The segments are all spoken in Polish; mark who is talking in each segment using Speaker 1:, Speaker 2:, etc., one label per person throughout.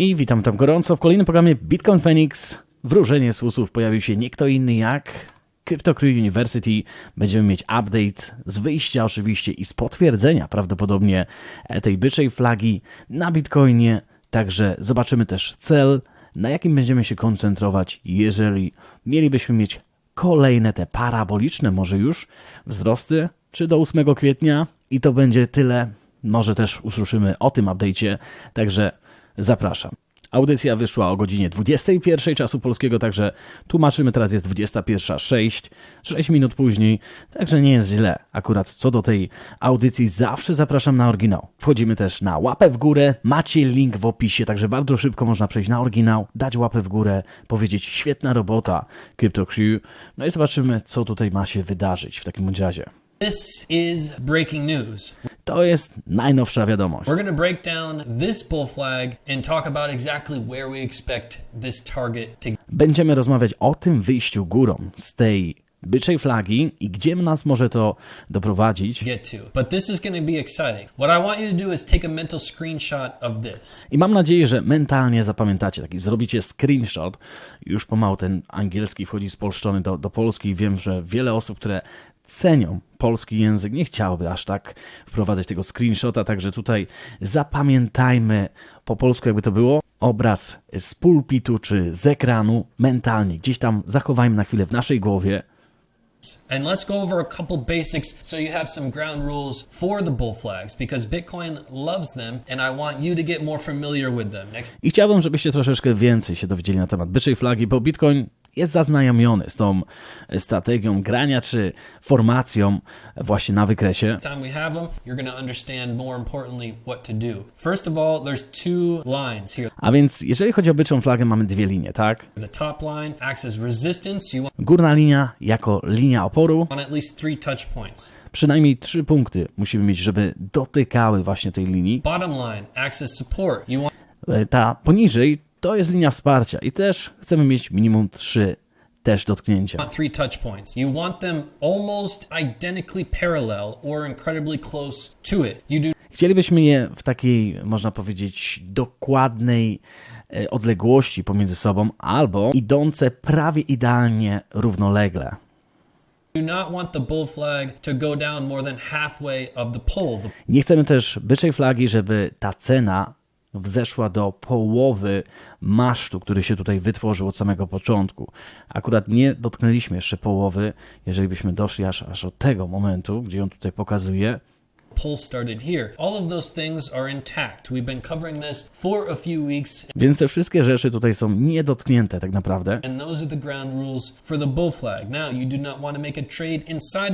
Speaker 1: I witam tam gorąco w kolejnym programie Bitcoin Phoenix. Wróżenie z usłów pojawił się nie kto inny jak CryptoCrew University. Będziemy mieć update z wyjścia oczywiście i z potwierdzenia prawdopodobnie tej byczej flagi na Bitcoinie. Także zobaczymy też cel, na jakim będziemy się koncentrować, jeżeli mielibyśmy mieć kolejne te paraboliczne może już wzrosty, czy do 8 kwietnia i to będzie tyle. Może też usłyszymy o tym update'cie, także zapraszam. Audycja wyszła o godzinie 21 czasu polskiego, także tłumaczymy, teraz jest 21.06, 6 minut później, także nie jest źle. Akurat co do tej audycji zawsze zapraszam na oryginał. Wchodzimy też na łapę w górę, macie link w opisie, także bardzo szybko można przejść na oryginał, dać łapę w górę, powiedzieć świetna robota CryptoCrew, no i zobaczymy co tutaj ma się wydarzyć w takim razie.
Speaker 2: This is breaking news.
Speaker 1: To jest najnowsza wiadomość.
Speaker 2: We're going to break down this bull flag and talk about exactly where we expect this target to
Speaker 1: Będziemy rozmawiać o tym wyjściu górą z tej byczej flagi i gdzie nas może to doprowadzić.
Speaker 2: get to. But this is going to be exciting. What I want you to do is take a mental screenshot of this.
Speaker 1: I mam nadzieję, że mentalnie zapamiętacie, taki zrobicie screenshot. Już pomału ten angielski wchodzi spolszczony do, do Polski i wiem, że wiele osób, które cenią polski język, nie chciałoby aż tak wprowadzać tego screenshota, także tutaj zapamiętajmy po polsku, jakby to było, obraz z pulpitu czy z ekranu mentalnie, gdzieś tam zachowajmy na chwilę w naszej głowie.
Speaker 2: And let's go over a couple basics so you have some ground rules for the bull flags because Bitcoin loves them and I want you to get more familiar with them. Next
Speaker 1: I chciałbym, żebyście troszeczkę więcej się dowiedzieli na temat byczej flagi, bo Bitcoin jest zaznajomiony z tą strategią grania czy formacją właśnie na wykresie.
Speaker 2: time we have them, you're going to understand more importantly what to do. First of all, there's two lines here.
Speaker 1: A więc jeżeli chodzi o byczą flagę, mamy dwie linie, tak?
Speaker 2: The top line acts as resistance. You
Speaker 1: Górna linia jako linia oporu,
Speaker 2: want at least three touch points.
Speaker 1: przynajmniej trzy punkty musimy mieć, żeby dotykały właśnie tej linii.
Speaker 2: Bottom line acts as support. You want
Speaker 1: E, Ta poniżej to jest linia wsparcia i też chcemy mieć minimum trzy też dotknięcia.
Speaker 2: three touch points. You want them almost identically parallel or incredibly close to it. You do
Speaker 1: Chcielibyśmy je w takiej, można powiedzieć, dokładnej e, odległości pomiędzy sobą, albo idące prawie idealnie równolegle. Nie chcemy też byczej flagi, żeby ta cena wzeszła do połowy masztu, który się tutaj wytworzył od samego początku. Akurat nie dotknęliśmy jeszcze połowy, jeżeli byśmy doszli aż, aż od tego momentu, gdzie on tutaj pokazuje. Więc te wszystkie rzeczy tutaj są niedotknięte tak naprawdę.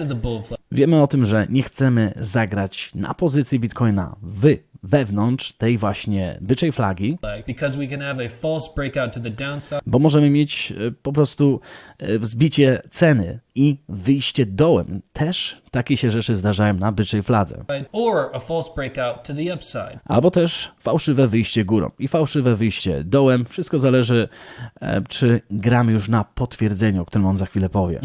Speaker 2: do.
Speaker 1: Wiemy o tym, że nie chcemy zagrać na pozycji Bitcoina w, wewnątrz tej właśnie byczej flagi, bo możemy mieć e, po prostu e, wzbicie ceny i wyjście dołem. Też takie się rzeczy zdarzają na byczej fladze. Albo też fałszywe wyjście górą i fałszywe wyjście dołem. Wszystko zależy, e, czy gramy już na potwierdzeniu, o którym on za chwilę powie.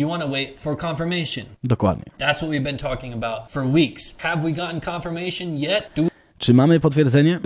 Speaker 1: Dokładnie.
Speaker 2: That's what we've been talking about for weeks. Have we gotten confirmation yet? Do
Speaker 1: Czy mamy potwierdzenie?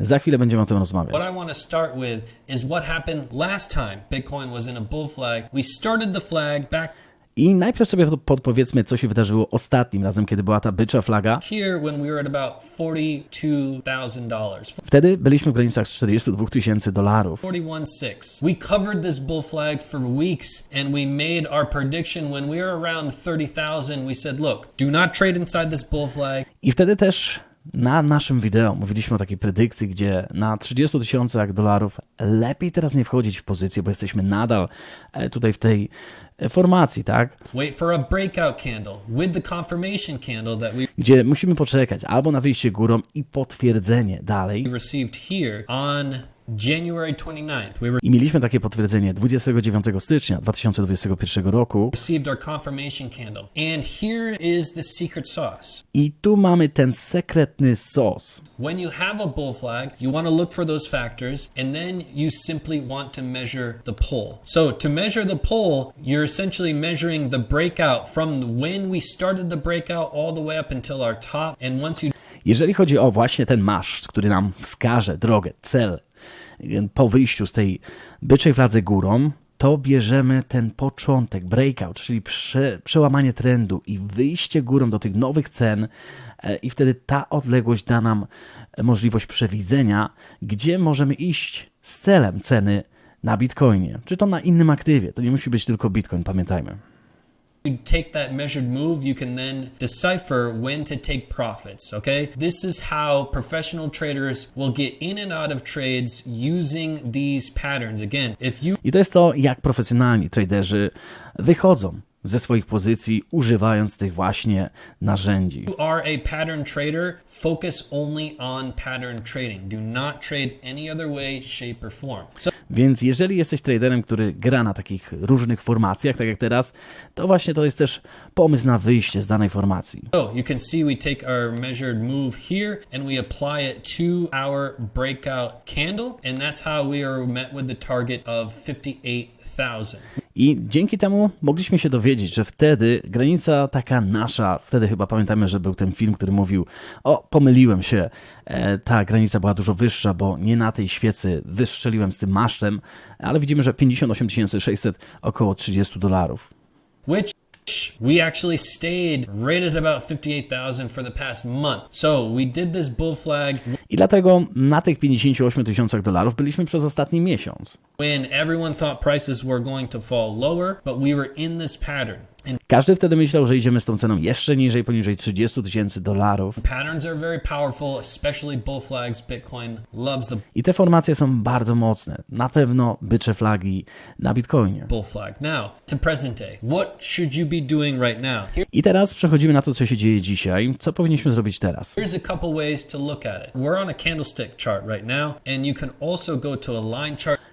Speaker 1: Za chwilę będziemy o tym rozmawiać.
Speaker 2: What I want to start with is what happened last time Bitcoin was in a bull flag. We started the flag back
Speaker 1: I najpierw sobie podpowiedzmy, co się wydarzyło ostatnim razem, kiedy była ta bycza flaga.
Speaker 2: here when we were at about $42,000.
Speaker 1: Wtedy byliśmy w granicach 42 tysięcy dolarów.
Speaker 2: 41.6. We covered this bull flag for weeks and we made our prediction when we were around 30,000. We said, look, do not trade inside this bull flag.
Speaker 1: I wtedy też na naszym wideo mówiliśmy o takiej predykcji, gdzie na 30 tysiącach dolarów lepiej teraz nie wchodzić w pozycję, bo jesteśmy nadal e, tutaj w tej e, formacji, tak? Gdzie musimy poczekać albo na wyjście górą i potwierdzenie dalej.
Speaker 2: January 29th. We
Speaker 1: I mieliśmy takie potwierdzenie 29 stycznia 2021 roku.
Speaker 2: received our confirmation candle. And here is the secret sauce.
Speaker 1: I tu mamy ten sekretny sos.
Speaker 2: When you have a bull flag, you want to look for those factors and then you simply want to measure the pull. So, to measure the pull, you're essentially measuring the breakout from when we started the breakout all the way up until our top. And once you
Speaker 1: Jeżeli chodzi o właśnie ten maszt, który nam wskaże drogę, cel po wyjściu z tej byczej fladze górą, to bierzemy ten początek, breakout, czyli prze, przełamanie trendu i wyjście górą do tych nowych cen, e, i wtedy ta odległość da nam e, możliwość przewidzenia, gdzie możemy iść z celem ceny na bitcoinie, czy to na innym aktywie. To nie musi być tylko bitcoin, pamiętajmy.
Speaker 2: You take that measured move, you can then decipher when to take profits. Okay. This is how professional traders will get in and out of trades using these patterns. Again, if you
Speaker 1: I to jest to, jak profesjonalni traderzy wychodzą ze swoich pozycji, używając tych właśnie narzędzi.
Speaker 2: are a pattern trader, focus only on pattern trading. Do not trade any other way, shape, or form. So,
Speaker 1: Więc jeżeli jesteś traderem, który gra na takich różnych formacjach, tak jak teraz, to właśnie to jest też pomysł na wyjście z danej formacji.
Speaker 2: so you can see we take our measured move here and we apply it to our breakout candle, and that's how we are met with the target of 58,000.
Speaker 1: I dzięki temu mogliśmy się dowiedzieć, że wtedy granica taka nasza, wtedy chyba pamiętamy, że był ten film, który mówił: O, pomyliłem się, e, ta granica była dużo wyższa, bo nie na tej świecy wystrzeliłem z tym masztem, ale widzimy, że 58 600 około 30 dolarów.
Speaker 2: which we actually stayed right at about 58,000 for the past month. So we did this bull flag
Speaker 1: I dlatego na tych 58 tysiącach dolarów byliśmy przez ostatni miesiąc.
Speaker 2: when everyone thought prices were going to fall lower, but we were in this pattern.
Speaker 1: Każdy wtedy myślał, że idziemy z tą ceną jeszcze niżej, poniżej 30 tysięcy dolarów. I te formacje są bardzo mocne. Na pewno bycze flagi na Bitcoinie. I teraz przechodzimy na to, co się dzieje dzisiaj. Co powinniśmy zrobić teraz?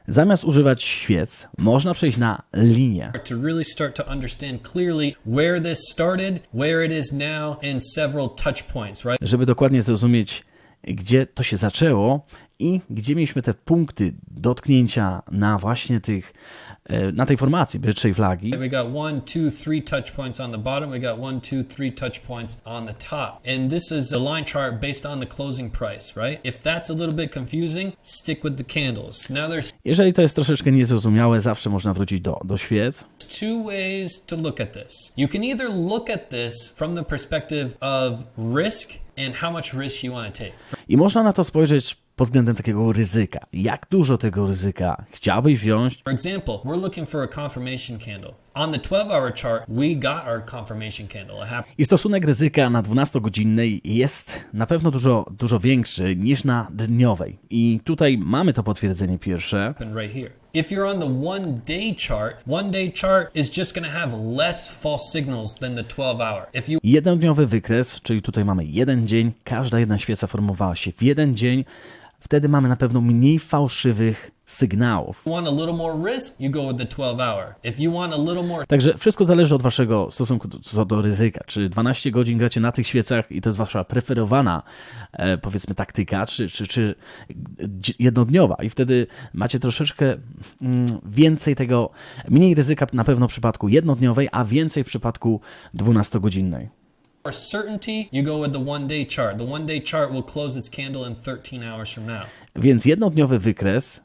Speaker 1: Zamiast używać świec, można przejść na linię.
Speaker 2: to really start to understand clearly where this started, where it is now, and several touch points, right?
Speaker 1: żeby dokładnie zrozumieć, gdzie to się zaczęło i gdzie mieliśmy te punkty dotknięcia na właśnie tych, na tej formacji byczej flagi.
Speaker 2: We got one, two, three touch points on the bottom. We got one, two, three touch points on the top. And this is a line chart based on the closing price, right? If that's a little bit confusing, stick with the candles. Now there's
Speaker 1: Jeżeli to jest troszeczkę niezrozumiałe, zawsze można wrócić do, do świec.
Speaker 2: two ways to look at this. You can either look at this from the perspective of risk and how much risk you want to take.
Speaker 1: I można na to spojrzeć pod względem takiego ryzyka. Jak dużo tego ryzyka chciałbyś wziąć?
Speaker 2: For example, we're looking for a confirmation candle. On the 12 hour chart, we got our confirmation candle.
Speaker 1: I stosunek ryzyka na 12-godzinnej jest na pewno dużo, dużo większy niż na dniowej. I tutaj mamy to potwierdzenie pierwsze.
Speaker 2: right here. If you're on the one day chart, one day chart is just going to have less false signals than the 12 hour. If you
Speaker 1: Jednodniowy wykres, czyli tutaj mamy jeden dzień, każda jedna świeca formowała się w jeden dzień, wtedy mamy na pewno mniej fałszywych sygnałów.
Speaker 2: want a little more risk, you go with the 12 hour. If you want a little more
Speaker 1: Także wszystko zależy od waszego stosunku do, co do ryzyka. Czy 12 godzin gracie na tych świecach i to jest wasza preferowana, e, powiedzmy, taktyka, czy, czy, czy jednodniowa i wtedy macie troszeczkę mm, więcej tego, mniej ryzyka na pewno w przypadku jednodniowej, a więcej w przypadku 12-godzinnej.
Speaker 2: More certainty, you go with the one day chart. The one day chart will close its candle in 13 hours from now.
Speaker 1: Więc jednodniowy wykres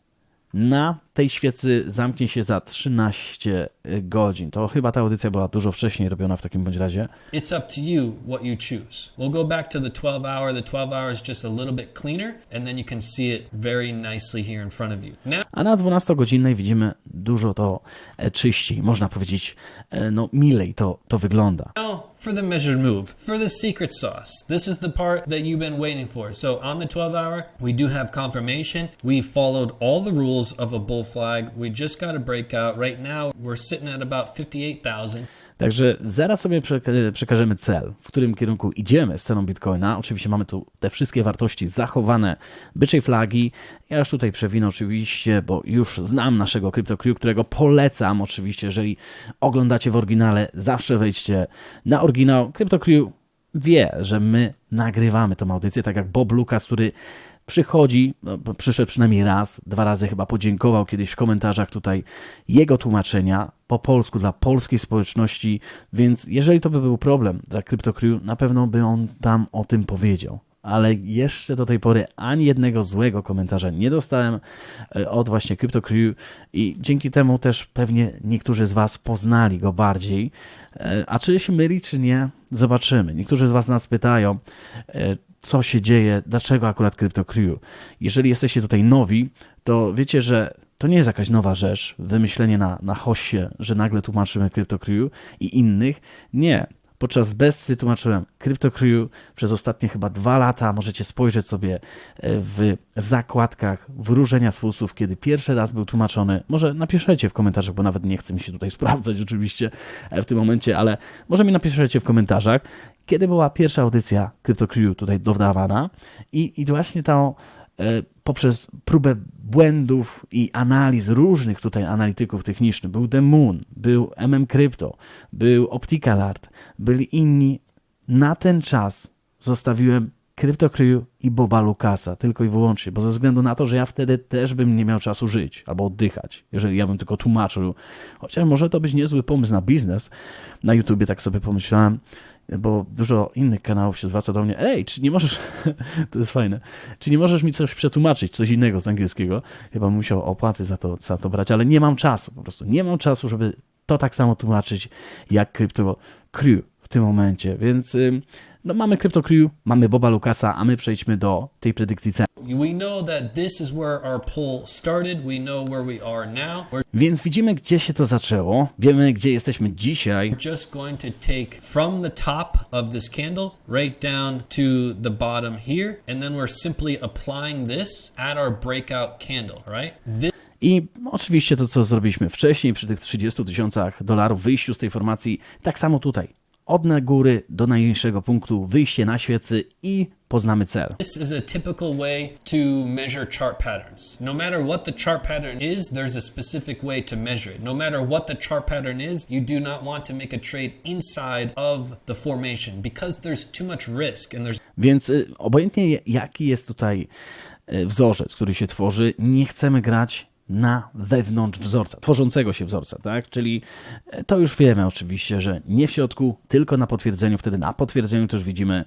Speaker 1: na tej świecy zamknie się za 13 godzin. To chyba ta audycja była dużo wcześniej robiona w takim bądź razie.
Speaker 2: It's up to you what you choose. We'll go back to the 12 hour. The 12 hour is just a little bit cleaner, and then you can see it very nicely here in front of you. Now,
Speaker 1: A na 12-godzinnej widzimy dużo to e, czyściej, można powiedzieć, e, no milej to, to wygląda.
Speaker 2: Now for the measured move, for the secret sauce. This is the part that you've been waiting for. So on the 12 hour, we do have confirmation. We followed all the rules of a bull flag. We just got a breakout. Right now, we're sitting at about 58,000.
Speaker 1: Także zaraz sobie przeka- przekażemy cel, w którym kierunku idziemy z ceną Bitcoina. Oczywiście mamy tu te wszystkie wartości zachowane byczej flagi. Ja już tutaj przewinę oczywiście, bo już znam naszego CryptoCrew, którego polecam oczywiście, jeżeli oglądacie w oryginale, zawsze wejdźcie na oryginał. CryptoCrew wie, że my nagrywamy tą audycję, tak jak Bob Lucas, który przychodzi, no, przyszedł przynajmniej raz, dwa razy chyba podziękował kiedyś w komentarzach tutaj jego tłumaczenia po polsku dla polskiej społeczności, więc jeżeli to by był problem dla CryptoCrew, na pewno by on tam o tym powiedział. ale jeszcze do tej pory ani jednego złego komentarza nie dostałem e, od właśnie CryptoCrew i dzięki temu też pewnie niektórzy z Was poznali go bardziej. E, A czy się myli, czy nie, zobaczymy. Niektórzy z Was nas pytają, e, co się dzieje, dlaczego akurat CryptoCrew. Jeżeli jesteście tutaj nowi, to wiecie, że to nie jest jakaś nowa rzecz, wymyślenie na, na hoście, że nagle tłumaczymy CryptoCrew i innych. Nie. Podczas Bessy tłumaczyłem CryptoCrew przez ostatnie chyba dwa lata. Możecie spojrzeć sobie e, w zakładkach wróżenia z fusów, kiedy pierwszy raz był tłumaczony. Może napiszecie w komentarzach, bo nawet nie chcę mi się tutaj sprawdzać oczywiście e, w tym momencie, ale może mi napiszecie w komentarzach, kiedy była pierwsza audycja CryptoCrew tutaj dodawana i, i właśnie to e, poprzez próbę błędów i analiz różnych tutaj analityków technicznych, był The Moon, był MM Crypto, był Optical Art, byli inni, na ten czas zostawiłem CryptoCrew i Boba Lucasa, tylko i wyłącznie, bo ze względu na to, że ja wtedy też bym nie miał czasu żyć albo oddychać, jeżeli ja bym tylko tłumaczył. Chociaż może to być niezły pomysł na biznes. Na YouTubie tak sobie pomyślałem, bo dużo innych kanałów się zwraca do mnie, ej, czy nie możesz, to jest fajne, czy nie możesz mi coś przetłumaczyć, coś innego z angielskiego? Chyba bym musiał opłaty za to, za to brać, ale nie mam czasu, po prostu nie mam czasu, żeby to tak samo tłumaczyć jak Crypto Crew w tym momencie, więc no mamy Crypto Crew, mamy Boba Lucasa, a my przejdźmy do tej predykcji cen. Więc widzimy, gdzie się to zaczęło, wiemy, gdzie jesteśmy dzisiaj,
Speaker 2: just going to take from the top of this candle right down to the bottom here, and then we're simply applying this at our breakout candle, right? This
Speaker 1: I oczywiście to, co zrobiliśmy wcześniej przy tych 30 tysiącach dolarów wyjściu z tej formacji, tak samo tutaj. Od na góry do najniższego punktu, wyjście na świecy i poznamy cel.
Speaker 2: This is a typical way to measure chart patterns. No matter what the chart pattern is, there's a specific way to measure it. No matter what the chart pattern is, you do not want to make a trade inside of the formation because there's too much risk and there's
Speaker 1: Więc y, obojętnie jaki jest tutaj y, wzorzec, który się tworzy, nie chcemy grać na wewnątrz wzorca, tworzącego się wzorca, tak? Czyli y, to już wiemy oczywiście, że nie w środku, tylko na potwierdzeniu. Wtedy na potwierdzeniu też widzimy,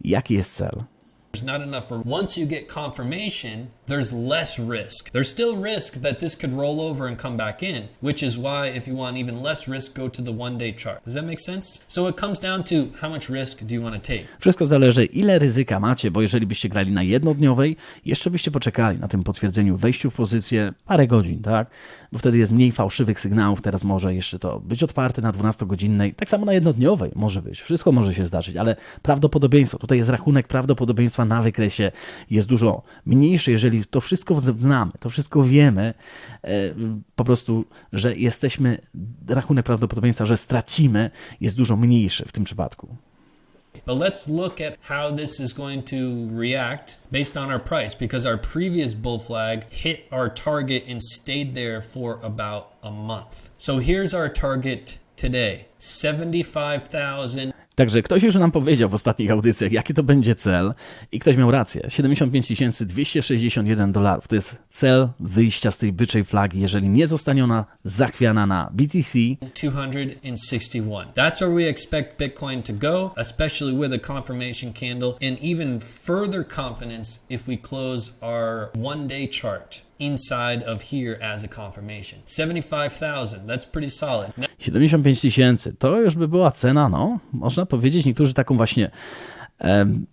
Speaker 1: jaki jest cel.
Speaker 2: There's not enough. For once you get confirmation, there's less risk. There's still risk that this could roll over and come back in, which is why, if you want even less risk, go to the one day chart. Does that make sense? So it comes down to how much risk do you want to take?
Speaker 1: Wszystko zależy, ile ryzyka macie, bo jeżeli byście grali na jednodniowej, jeszcze byście poczekali na tym potwierdzeniu wejściu w pozycję parę godzin, tak? Bo wtedy jest mniej fałszywych sygnałów, teraz może jeszcze to być odparte na 12-godzinnej, tak samo na jednodniowej może być, wszystko może się zdarzyć, ale prawdopodobieństwo, tutaj jest rachunek prawdopodobieństwa na wykresie, jest dużo mniejszy, jeżeli to wszystko znamy, to wszystko wiemy, e, po prostu, że jesteśmy, rachunek prawdopodobieństwa, że stracimy, jest dużo mniejszy w tym przypadku.
Speaker 2: But let's look at how this is going to react based on our price because our previous bull flag hit our target and stayed there for about a month. So here's our target today 75,000.
Speaker 1: Także ktoś już nam powiedział w ostatnich audycjach, jaki to będzie cel, i ktoś miał rację. 75 261 dolarów to jest cel wyjścia z tej byczej flagi, jeżeli nie zostanie ona zachwiana na BTC.
Speaker 2: 261. That's where we expect Bitcoin to go, especially with a confirmation candle, and even further confidence if we close our one day chart inside of here as a confirmation. 75,000, that's pretty solid. Now,
Speaker 1: 75 tysięcy to już by była cena, no, można powiedzieć. Niektórzy taką właśnie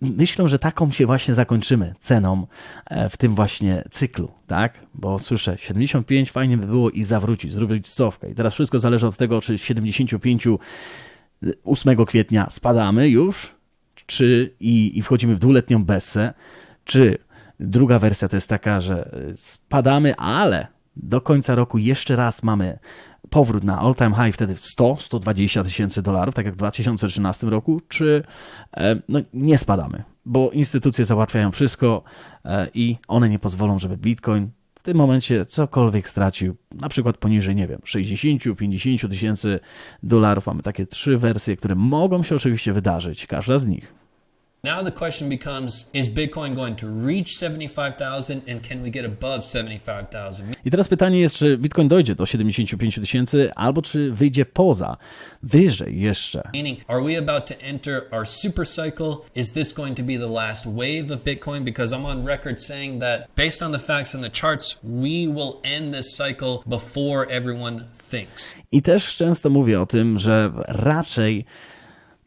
Speaker 1: myślą, że taką się właśnie zakończymy ceną e, w tym właśnie cyklu, tak? Bo słyszę, 75 fajnie by było i zawrócić, zrobić cofkę. I teraz wszystko zależy od tego, czy z 75 8 kwietnia spadamy już, czy i, i wchodzimy w dwuletnią bessę, czy druga wersja to jest taka, że y, spadamy, ale do końca roku jeszcze raz mamy powrót na all time high, wtedy 100-120 tysięcy dolarów, tak jak w 2013 roku, czy e, no, nie spadamy, bo instytucje załatwiają wszystko e, i one nie pozwolą, żeby Bitcoin w tym momencie cokolwiek stracił, na przykład poniżej, nie wiem, 60-50 tysięcy dolarów. Mamy takie trzy wersje, które mogą się oczywiście wydarzyć, każda z nich.
Speaker 2: Now the question becomes is Bitcoin going to reach 75,000 and can we get above 75,000?
Speaker 1: I teraz pytanie jest, czy Bitcoin dojdzie do 75 tysięcy, albo czy wyjdzie poza, wyżej jeszcze.
Speaker 2: Meaning, are we about to enter our super cycle? Is this going to be the last wave of Bitcoin? Because I'm on record saying that based on the facts and the charts, we will end this cycle before everyone thinks.
Speaker 1: I też często mówię o tym, że raczej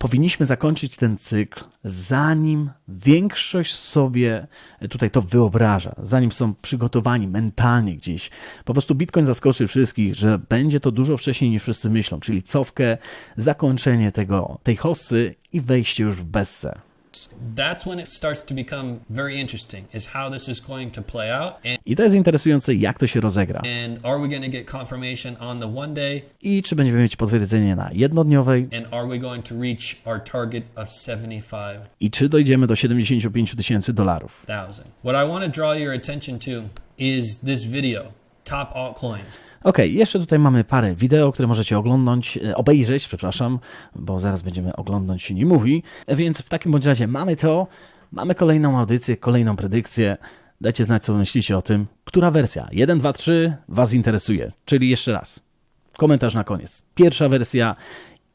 Speaker 1: powinniśmy zakończyć ten cykl, zanim większość sobie tutaj to wyobraża, zanim są przygotowani mentalnie gdzieś. Po prostu Bitcoin zaskoczy wszystkich, że będzie to dużo wcześniej niż wszyscy myślą, czyli cofkę, zakończenie tego, tej hossy i wejście już w bessę.
Speaker 2: That's when it starts to become very interesting is how this is going to play out and,
Speaker 1: I to jest interesujące, jak to się rozegra.
Speaker 2: and are we going to get confirmation on the one day
Speaker 1: I czy będziemy mieć potwierdzenie na jednodniowej,
Speaker 2: and are we going to reach our target of 75,000?
Speaker 1: i czy dojdziemy do 75 tysięcy dolarów.
Speaker 2: What I want to draw your attention to is this video, top altcoins.
Speaker 1: Okej, jeszcze tutaj mamy parę wideo, które możecie oglądnąć, e, obejrzeć, przepraszam, bo zaraz będziemy oglądać się nie mówi. Więc w takim bądź razie mamy to, mamy kolejną audycję, kolejną predykcję. Dajcie znać, co myślicie o tym. Która wersja 1, 2, 3 Was interesuje? Czyli jeszcze raz, komentarz na koniec. Pierwsza wersja,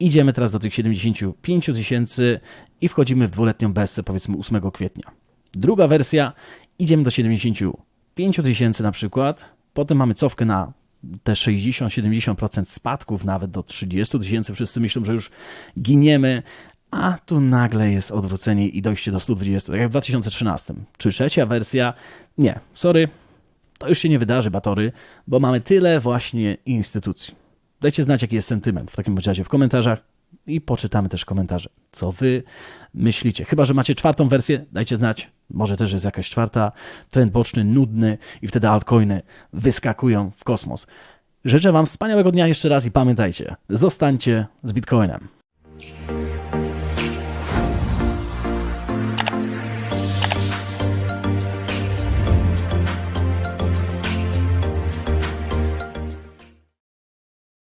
Speaker 1: idziemy teraz do tych 75 tysięcy i wchodzimy w dwuletnią bessę, powiedzmy 8 kwietnia. Druga wersja, idziemy do 75 tysięcy na przykład, potem mamy cofkę na te 60-70% spadków, nawet do 30 tysięcy. Wszyscy myślą, że już giniemy, a tu nagle jest odwrócenie i dojście do 120, tak jak w 2013. Czy trzecia wersja? Nie, sorry, to już się nie wydarzy, Batory, bo mamy tyle właśnie instytucji. Dajcie znać, jaki jest sentyment w takim razie w komentarzach i poczytamy też komentarze, co wy myślicie. Chyba, że macie czwartą wersję, dajcie znać. Może też jest jakaś czwarta, trend boczny, nudny i wtedy altcoiny wyskakują w kosmos. Życzę wam wspaniałego dnia jeszcze raz i pamiętajcie, zostańcie z Bitcoinem.